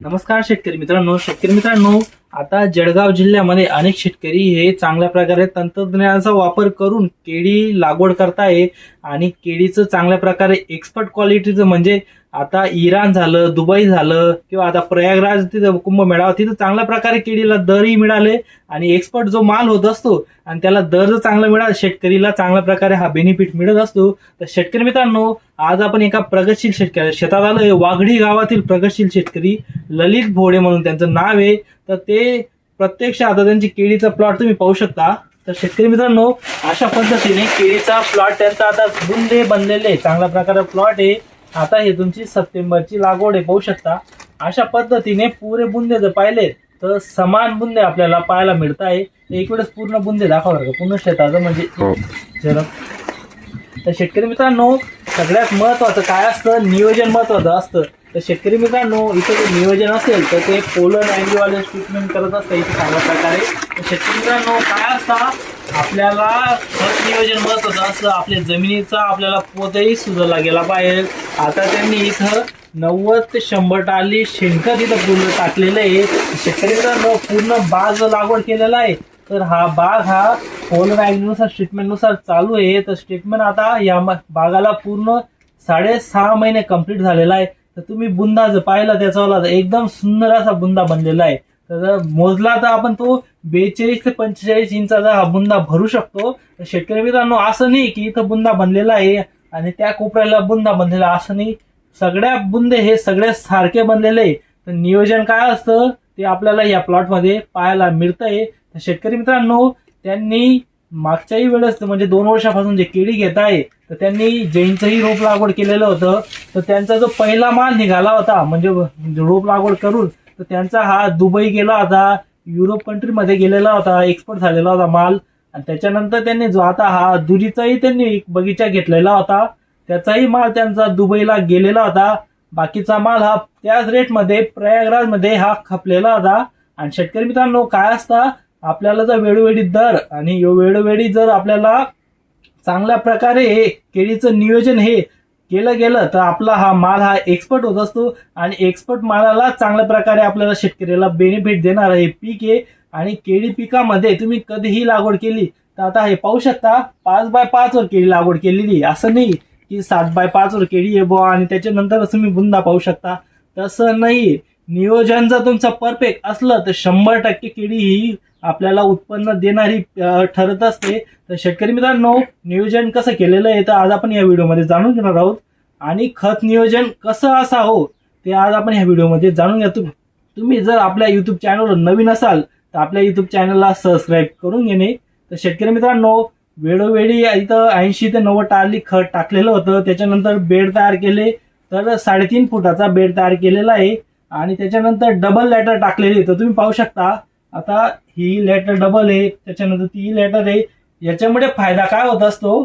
नमस्कार शेतकरी मित्रांनो. शेतकरी मित्रांनो आता जळगाव जिल्ह्यामध्ये अनेक शेतकरी हे चांगल्या प्रकारे तंत्रज्ञानाचा वापर करून केळी लागवड करताय आणि केळीचं चांगल्या प्रकारे एक्सपर्ट क्वालिटीचं म्हणजे आता इराण झालं दुबई झालं किंवा आता प्रयागराज तिथं कुंभमेळा तिथं चांगल्या प्रकारे केळीला दरही मिळाले आणि एक्सपर्ट जो माल होत असतो आणि त्याला दर जर चांगला मिळाला शेतकरीला चांगल्या प्रकारे हा बेनिफिट मिळत असतो. तर शेतकरी मित्रांनो आज आपण एका प्रगतशील शेतकरी शेतात आलोय वाघडी गावातील प्रगतशील शेतकरी ललित भोडे म्हणून त्यांचं नाव आहे. तर ते प्रत्यक्ष आता त्यांची केळीचा प्लॉट तुम्ही पाहू शकता. तर शेतकरी मित्रांनो अशा पद्धतीने केळीचा प्लॉट त्यांचा आता बुंदे बनलेले आहे. चांगल्या प्रकारे प्लॉट आहे. आता हे तुमची सप्टेंबरची लागवड आहे पाहू शकता. अशा पद्धतीने पुरे बुंदे जर पाहिले तर समान बुंदे आपल्याला पाहायला मिळत आहे. एक वेळेस पूर्ण बुंदे दाखवा पूर्ण शेताचं म्हणजे हो. तर शेतकरी मित्रांनो सगळ्यात महत्वाचं काय असतं? नियोजन महत्वाचं असतं. तर शेतकरी मित्रांनो इथं जे नियोजन असेल तर ते पोलर अँगीवाले ट्रीटमेंट करत असतं इथे चांगल्या प्रकारे. तर शेतकरी मित्रांनो काय असतं? आपल्याला खत नियोजन महत्वाचं असतं. आपल्या जमिनीचा आपल्याला पोतही सुधारला गेला पाहिजे. आता त्यांनी इथं नव्वद ते शंभर टाली शेणखत इथं पूर्ण टाकलेलं आहे. शेतकरी पूर्ण बाग लागवड केलेला आहे. तर हा बाग हा फोननुसार स्टेटमेंटनुसार चालू आहे. तर स्टेटमेंट आता या म- बागाला पूर्ण साडेसहा महिने कंप्लीट झालेला आहे. तर तुम्ही बुंदा जर पाहिला त्याचा तर एकदम सुंदर असा बुंदा बनलेला आहे. तर मोजला तर आपण तो बेचाळीस ते पंचेचाळीस इंचाचा हा बुंदा भरू शकतो. तर शेतकरी मित्रांनो असं नाही की इथं बुंदा बनलेला आहे. आणि त्या कोपऱ्याला बुंदा बनलेला. असं नाही सगळ्या बुंदे हे सगळे सारखे बनलेले आहे. तर नियोजन काय असतं? ते आपल्याला या प्लॉटमध्ये पाहायला मिळतंय. तर शेतकरी मित्रांनो त्यांनी मागच्याही वेळेस म्हणजे दोन वर्षापासून जे केळी घेत आहे तर त्यांनी जैनचंही रोप लागवड केलेलं होतं. तर त्यांचा जो पहिला माल निघाला होता म्हणजे रोप लागवड करून तर त्यांचा हा दुबई गेला होता. युरोप कंट्रीमध्ये गेलेला होता. एक्सपोर्ट झालेला होता माल. आणि त्याच्यानंतर त्यांनी जो आता हा दुरीचाही त्यांनी एक बगीचा घेतलेला होता त्याचाही माल त्यांचा दुबईला गेलेला होता. बाकीचा माल हा त्याच रेटमध्ये प्रयागराजमध्ये हा खपलेला होता. आणि शेतकरी मित्रांनो काय असता? आपल्याला जर वेळोवेळी दर आणि वेळोवेळी जर आपल्याला चांगल्या प्रकारे हे केळीचं नियोजन हे केलं गेलं तर आपला हा माल हा एक्सपर्ट होत असतो. आणि एक्सपर्ट मालाला चांगल्या प्रकारे आपल्याला शेतकऱ्याला बेनिफिट देणार हे पीक आहे आणि केळी पिकामध्ये तुम्ही कधीही लागवड केली तर आता हे पाहू शकता पाच बाय पाच वर केळी लागवड केलेली आहे. असं नाही की सात बाय पाच वर केळी आहे बुवा आणि त्याच्यानंतर तुम्ही बुंदा पाहू शकता. तसं नाही. नियोजन जर तुमचं परफेक्ट असलं तर शंभर टक्के केळी ही आपल्याला उत्पन्न देणारी ठरत असते. तर शेतकरी मित्रांनो नियोजन कसं केलेलं आहे तर आज आपण या व्हिडिओमध्ये जाणून घेणार आहोत. आणि खत नियोजन कसं असावं ते आज आपण या व्हिडिओमध्ये जाणून घ्या तुम्ही जर आपल्या यूट्यूब चॅनलवर नवीन असाल तर आपल्या युट्यूब चॅनलला सबस्क्राईब करून घेणे. तर शेतकरी मित्रांनो वेळोवेळी इथं ऐंशी ते नव्वद टारली खत टाकलेलं होतं. त्याच्यानंतर बेड तयार केले. तर साडेतीन फुटाचा बेड तयार केलेला आहे. आणि त्याच्यानंतर डबल लॅटर टाकलेली तर तुम्ही पाहू शकता. आता ही लॅटर डबल आहे. त्याच्यानंतर ती लॅटर आहे. याच्यामुळे फायदा काय होत असतो?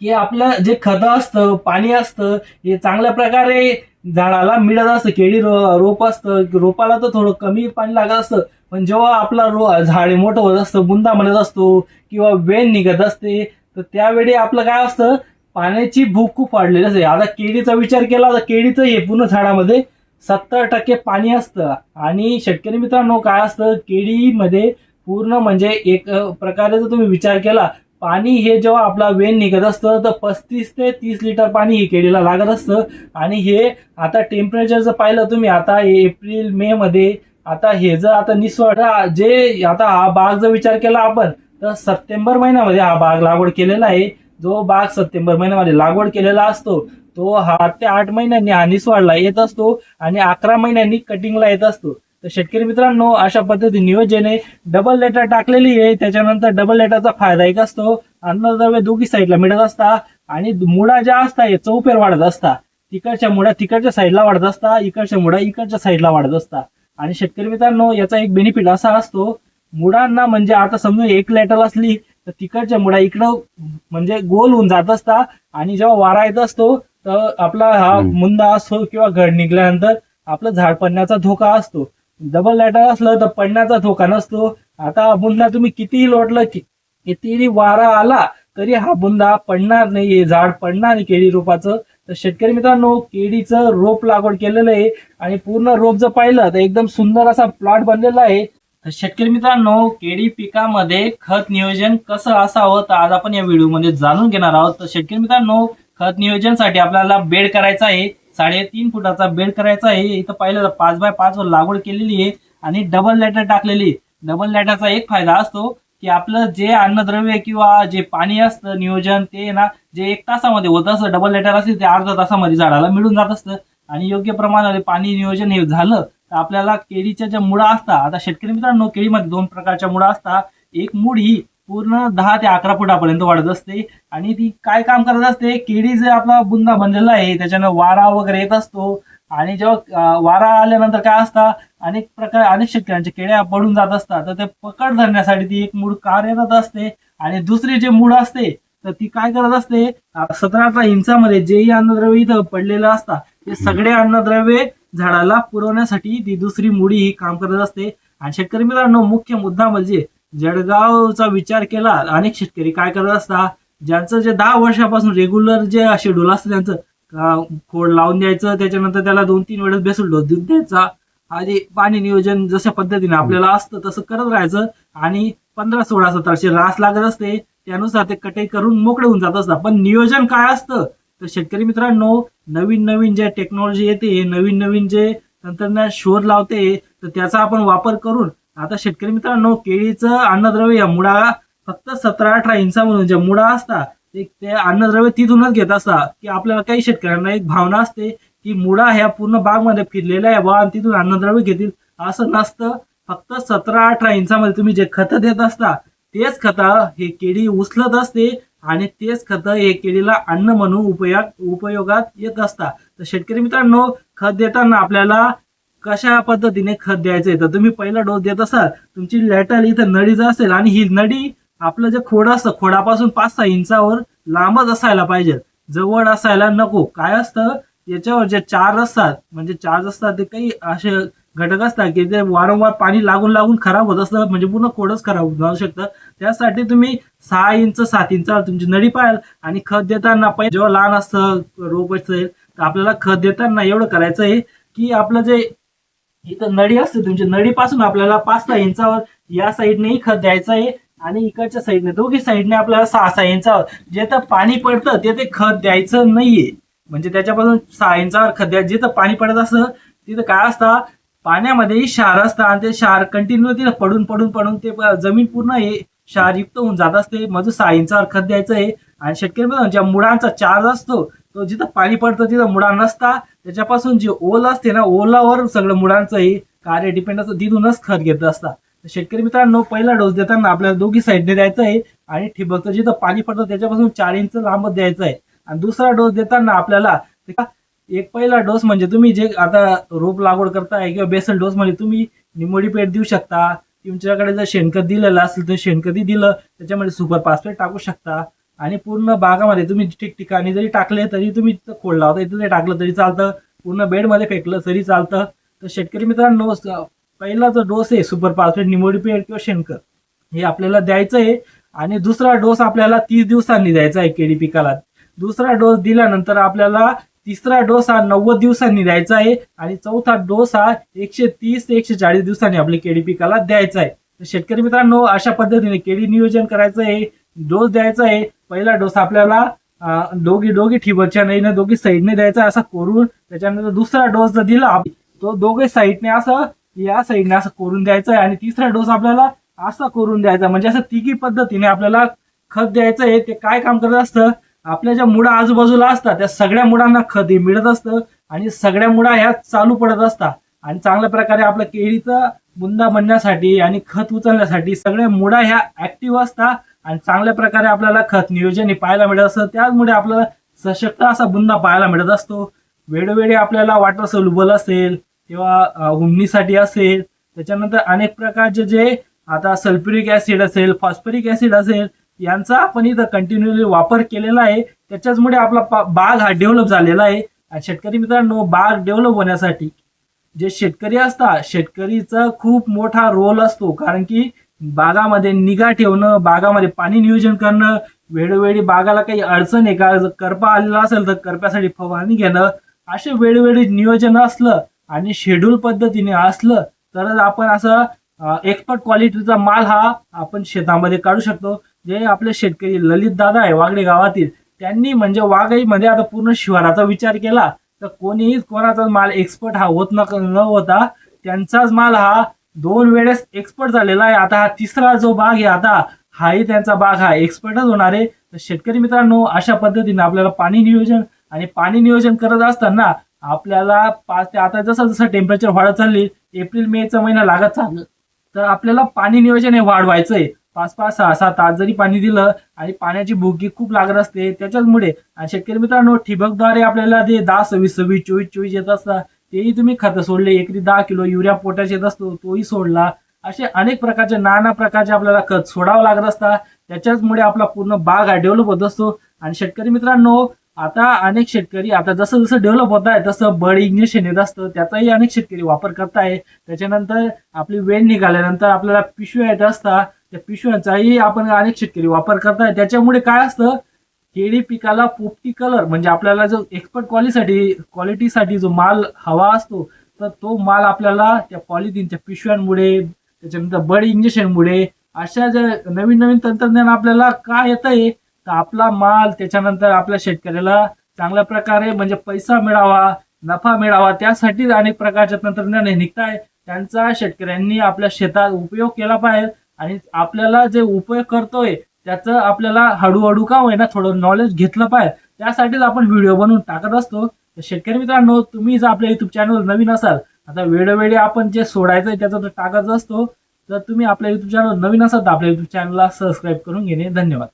की आपलं जे खत असतं पाणी असतं हे चांगल्या प्रकारे झाडाला मिळत असतं. केळी रो रोप असतं. रोपाला तर थोडं कमी पाणी लागत असतं. पण जेव्हा आपला रो झाड मोठं होत असतं बुंदा म्हणत असतो किंवा वेन निघत असते तर त्यावेळी आपलं काय असतं पाण्याची भूक खूप वाढलेली असते. आता केळीचा विचार केला तर केळीचं हे पूर्ण झाडामध्ये सत्तर टक्के पाणी असतं. आणि शेतकरी मित्रांनो काय असतं केळीमध्ये पूर्ण म्हणजे एक प्रकारे जर तुम्ही विचार केला पाणी हे जेव्हा आपला वेन निघत असतं तर पस्तीस ते तीस लिटर पाणी हे केळीला लागत असतं. आणि हे आता टेम्परेचर जर पाहिलं तुम्ही आता एप्रिल मे मध्ये आता हे जर आता निस्वड जे आता हा बाग जर विचार केला आपण तर सप्टेंबर महिन्यामध्ये हा बाग लागवड केलेला आहे. जो बाग सप्टेंबर महिन्यामध्ये लागवड केलेला असतो तो हा ते आठ महिन्यांनी हा निस्वाडला येत असतो आणि अकरा महिन्यांनी कटिंगला येत असतो. तर शेतकरी मित्रांनो अशा पद्धती नियोजने आहे डबल लेटर टाकलेली आहे. त्याच्यानंतर डबल लेटरचा फायदा एक असतो अन्नद्रव्य दोघी साईडला मिळत असता आणि मुळा ज्या असता हे चौपेर वाढत असता. तिकडच्या मुळा तिकडच्या साईडला वाढत असता इकडच्या मुळा इकडच्या साईडला वाढत असता. आणि शेतकरी मित्रांनो याचा एक बेनिफिट असा असतो मुळांना म्हणजे आता समजून एक लेटर असली तर तिकडच्या मुळा इकडं म्हणजे गोल होऊन जात असता. आणि जेव्हा वारा येत असतो तर आपला हा. मुंदा असतो किंवा घड निघल्यानंतर आपलं झाड पडण्याचा धोका असतो. डबल लॅटर असलं तर पडण्याचा धोका नसतो. आता बुंदा तुम्ही कितीही लोटलं की कितीही वारा आला तरी हा बुंदा पडणार नाही हे झाड पडणार नाही केळी रोपाचं. तर शेतकरी मित्रांनो केळीचं रोप लागवड केलेलं आहे आणि पूर्ण रोप जर पाहिलं तर एकदम सुंदर असा प्लॉट बनलेला आहे. तर शेतकरी मित्रांनो केळी पिकामध्ये खत नियोजन कसं असावं तर आज आपण या व्हिडिओमध्ये जाणून घेणार आहोत. तर शेतकरी मित्रांनो खत नियोजनसाठी आपल्याला बेड करायचा आहे. साडेतीन फुटाचा बेड करायचा आहे. इथं पाहिलं तर पाच बाय पाच वर लागवड केलेली आहे आणि डबल लॅटर टाकलेली. डबल लॅटरचा एक फायदा असतो. की आपलं जे अन्नद्रव्य किंवा जे पाणी असतं नियोजन ते ना जे एक तासामध्ये होत असतं डबल लेटर असेल ते अर्धा तासामध्ये झाडाला मिळून जात असतं. आणि योग्य प्रमाणामध्ये पाणी नियोजन हे झालं तर आपल्याला केळीच्या ज्या मुळा असतात आता शेतकरी मित्रांनो केळीमध्ये दोन प्रकारच्या मुळा असतात. एक मुळ ही पूर्ण दहा ते अकरा फुटापर्यंत वाढत असते आणि ती काय काम करत असते? केळी जे आपला बुंदा बनलेला आहे त्याच्यानं वारा वगैरे येत असतो. आणि जेव्हा वारा आल्यानंतर काय असतात अनेक प्रकार अनेक शेतकऱ्यांच्या केळ्या पडून जात असतात. तर ते पकड धरण्यासाठी ती एक मूळ कार्यरत असते आणि दुसरी जे मूळ असते तर ती काय करत असते सतरा अठरा इंचामध्ये जेही अन्नद्रव्य इथं पडलेलं असतात ते सगळे अन्नद्रव्य झाडाला पुरवण्यासाठी ती दुसरी मुळी ही काम करत असते. आणि शेतकरी मित्रांनो मुख्य मुद्दा म्हणजे जळगावचा विचार केला अनेक शेतकरी काय करत असतात ज्यांचं जे दहा वर्षापासून रेग्युलर जे शेड्यूल असतं त्यांचं खोड लावून द्यायचं त्याच्यानंतर त्याला दोन तीन वेळेस बेसल डोस देऊन द्यायचा. आणि पाणी नियोजन जशा पद्धतीने आपल्याला असतं तसं करत राहायचं. आणि पंधरा सोळा सतराशे रास लागत असते त्यानुसार ते कटाई करून मोकळे होऊन जात असतात. पण नियोजन काय असतं? तर शेतकरी मित्रांनो नवीन नवीन जे टेक्नॉलॉजी येते नवीन नवीन जे तंत्रज्ञान शोध लावते तर त्याचा आपण वापर करून आता शेतकरी मित्रांनो केळीचं अन्नद्रव्य या मुळा फक्त सतरा अठरा इंचामधून ज्या मुळा असतात ते ते अन्नद्रव्य तिथूनच घेत असतात की आपल्याला काही शेतकऱ्यांना एक भावना असते की मुळा ह्या पूर्ण बागमध्ये फिरलेल्या आहे बा आणि तिथून अन्नद्रव्य घेतील. असं नसतं. फक्त सतरा अठरा इंचामध्ये तुम्ही जे खतं देत असता तेच खतं हे केळी उचलत असते आणि तेच खतं हे केळीला अन्न म्हणून उपयोग उपयोगात येत असतात तर शेतकरी मित्रांनो खत देताना आपल्याला कशा पद्धतीने खत द्यायचं आहे तर तुम्ही पहिला डोस देत असाल तुमची लॅटल इथं नळीच असेल आणि ही नळी आपलं जे खोड असतं खोडापासून पाच सहा इंचावर लांबच असायला पाहिजे. जवळ असायला नको. काय असतं? याच्यावर जे चार असतात म्हणजे चार्ज असतात ते काही असे घटक असतात की ते वारंवार पाणी लागून लागून खराब होत असतं म्हणजे पूर्ण खोडच खराब होऊन जाऊ शकतं. त्यासाठी तुम्ही सहा इंच सात इंचावर तुमची नळी पाहाल आणि खत देताना पाहिजे जेव्हा लहान असतं रोप असेल तर आपल्याला खत देताना एवढं करायचं आहे की आपलं जे इथं नळी असते तुमची नळीपासून आपल्याला पाच सहा इंचावर या साईडनेही खत द्यायचं आहे. आणि इकडच्या साईडने दोघी साईडने आपल्याला सहा सहा इंचावर जिथं पाणी पडतं तिथे खत द्यायचं नाहीये. म्हणजे त्याच्यापासून सहा इंचावर खत द्यायचं जिथं पाणी पडत असतं तिथं काय असतं पाण्यामध्येही क्षार असतं आणि ते क्षार कंटिन्यू तिथं पडून पडून पडून ते जमीन पूर्ण हे क्षारयुक्त होऊन जात असते. मधून सहा इंचावर खत द्यायचं आहे. आणि शेतकरी ज्या मुळांचा चार्ज असतो तो जिथं पाणी पडतं तिथं मुळा नसता. त्याच्यापासून जे ओल असते ना ओलावर सगळं मुळांचं हे कार्य डिपेंड असतं. तिथूनच खत घेत असतात शेतकरी मित्रांनो पहिला डोस देताना आपल्याला दोघी साईडने द्यायचा आहे आणि ठिबकचं जिथं पाणी पडतं त्याच्यापासून चार इंच लांब द्यायचं आहे. आणि दुसरा डोस देताना आपल्याला एक पहिला डोस म्हणजे तुम्ही जे आता रोप लागवड करताय किंवा बेसल डोस म्हणजे तुम्ही निमोडी पेट देऊ शकता. तुमच्याकडे जर शेणखत दिलेलं असेल तर शेणखतही दिलं त्याच्यामध्ये सुपर फास्फेट टाकू शकता. आणि पूर्ण बागामध्ये तुम्ही ठिकठिकाणी जरी टाकले तरी तुम्ही खोल खोड लावता इथं जरी टाकलं तरी चालतं. पूर्ण बेडमध्ये फेकलं तरी चालतं. तर शेतकरी मित्रांनो पहिला जो डोस आहे सुपर फास्फेट निमोडी किंवा शेणकर हे आपल्याला द्यायचं आहे. आणि दुसरा डोस आपल्याला तीस दिवसांनी द्यायचा आहे केळी पिकाला. दुसरा डोस दिल्यानंतर आपल्याला तिसरा डोस हा नव्वद दिवसांनी द्यायचा आहे. आणि चौथा डोस हा एकशे तीस ते एकशे चाळीस दिवसांनी आपल्या केळी पिकाला द्यायचा आहे. तर शेतकरी मित्रांनो अशा पद्धतीने केळी नियोजन करायचं आहे. डोस द्यायचा आहे. पहिला डोस आपल्याला दोघी दोघी ठिबकच्या नाही दोघी साईडने द्यायचा असा करून त्याच्यानंतर दुसरा डोस जर दिला तो दोघे साईडने असं या साईडने असं करून द्यायचं आहे आणि तिसरा डोस आपल्याला असा करून द्यायचा. म्हणजे असं तिघी पद्धतीने आपल्याला खत द्यायचं आहे ते काय काम करत असतं? आपल्या ज्या मुळा आजूबाजूला असतात त्या सगळ्या मुळांना खत हे मिळत असतं आणि सगळ्या मुळा ह्या चालू पडत असतात. आणि चांगल्या प्रकारे आपल्या केळीचा बुंदा बनण्यासाठी आणि खत उचलण्यासाठी सगळ्या मुळा ह्या ऍक्टिव्ह असतात आणि चांगल्या प्रकारे आपल्याला खत नियोजन हे पाहायला मिळत असतं. त्याचमुळे आपल्याला सशक्त असा बुंदा पाहायला मिळत असतो. वेळोवेळी आपल्याला वॉटर सोल्युबल असेल किंवा अ, हुमणीसाठी असेल त्याच्यानंतर अनेक प्रकारचे जे आता सल्फ्युरिक ऍसिड असेल फॉस्फरिक ऍसिड असेल यांचा आपण इथं कंटिन्युअली वापर केलेला आहे. त्याच्याचमुळे आपला पा- बाग हा डेव्हलप झालेला आहे. आणि शेतकरी मित्रांनो बाग डेव्हलप होण्यासाठी जे शेतकरी असतात शेतकरीचा खूप मोठा रोल असतो. कारण की बागामध्ये निगा ठेवणं बागामध्ये पाणी नियोजन करणं वेळोवेळी बागाला काही अडचण आहे का जर करपा आलेला असेल तर करप्यासाठी फवारणी घेणं असे वेळोवेळी नियोजन असलं आणि शेड्यूल पद्धतीने असलं तरच आपण असं एक्सपर्ट क्वालिटीचा माल हा आपण शेतामध्ये काढू शकतो. जे आपले शेतकरी ललित दादा आहे वागडे गावातील त्यांनी म्हणजे वाघाईमध्ये आता पूर्ण शिवाराचा विचार केला. तर कोणीही कोणाचा माल एक्सपर्ट हा होत न न होता त्यांचाच माल हा दोन वेळेस एक्सपर्ट झालेला आहे. आता हा तिसरा जो भाग आहे आता हाही त्यांचा भाग हा एक्सपर्टच होणार आहे. तर शेतकरी मित्रांनो अशा पद्धतीने आपल्याला पाणी नियोजन आणि पाणी नियोजन करत असताना आपल्याला पाच ते आता जसं जसं टेम्परेचर वाढत चालली एप्रिल मेचा महिना लागत चाललं तर आपल्याला पाणी नियोजन हे वाढवायचं आहे पाच पाच सहा सहा तास जरी पाणी दिलं आणि पाण्याची भुगी खूप लागत असते त्याच्याचमुळे आणि शेतकरी मित्रांनो ठिबकद्वारे आपल्याला ते दहा सव्वीस सव्वीस चोवीस चोवीस येत असतात तेही तुम्ही खतं सोडले एकरी दहा किलो युरिया पोटॅश येत असतो तोही सोडला. असे अनेक प्रकारचे नाना प्रकारचे आपल्याला खत सोडावं लागत असतात त्याच्याचमुळे आपला पूर्ण बाग हा डेव्हलप होत असतो. आणि शेतकरी मित्रांनो आता अनेक शेतकरी आता जसं जसं डेव्हलप होत आहे तसं बड इंजेक्शन येत असतं. त्याचाही अनेक शेतकरी वापर करताय त्याच्यानंतर आपली वेळ निघाल्यानंतर आपल्याला पिशव्या येत असतात त्या पिशव्यांचाही आपण अनेक शेतकरी वापर करताय त्याच्यामुळे काय असतं केळी पिकाला पोपटी कलर म्हणजे आपल्याला जो एक्सपर्ट क्वालिटीसाठी क्वालिटीसाठी जो माल हवा असतो तर तो माल आपल्याला त्या पॉलिथिनच्या पिशव्यांमुळे त्याच्यानंतर बड इंजेक्शनमुळे अशा ज्या नवीन नवीन तंत्रज्ञान आपल्याला का येत आहे तर आपला माल त्याच्यानंतर आपल्या शेतकऱ्याला चांगल्या प्रकारे म्हणजे पैसा मिळावा नफा मिळावा त्यासाठी अनेक प्रकारचे तंत्रज्ञान हे निघताय. त्यांचा शेतकऱ्यांनी आपल्या शेतात उपयोग केला पाहिजे आणि आपल्याला जे उपयोग करतोय त्याचं आपल्याला हळूहळू का होईना थोडं नॉलेज घेतलं पाहिजे. त्यासाठीच आपण व्हिडिओ बनवून टाकत असतो. तर शेतकरी मित्रांनो तुम्ही जर आपल्या युट्यूब चॅनल नवीन असाल आता वेळोवेळी आपण जे सोडायचं त्याचं तर टाकत असतो. तर तुम्ही आपल्या युट्यूब चॅनल नवीन असाल तर आपल्या युट्यूब चॅनलला सबस्क्राईब करून घेणे धन्यवाद.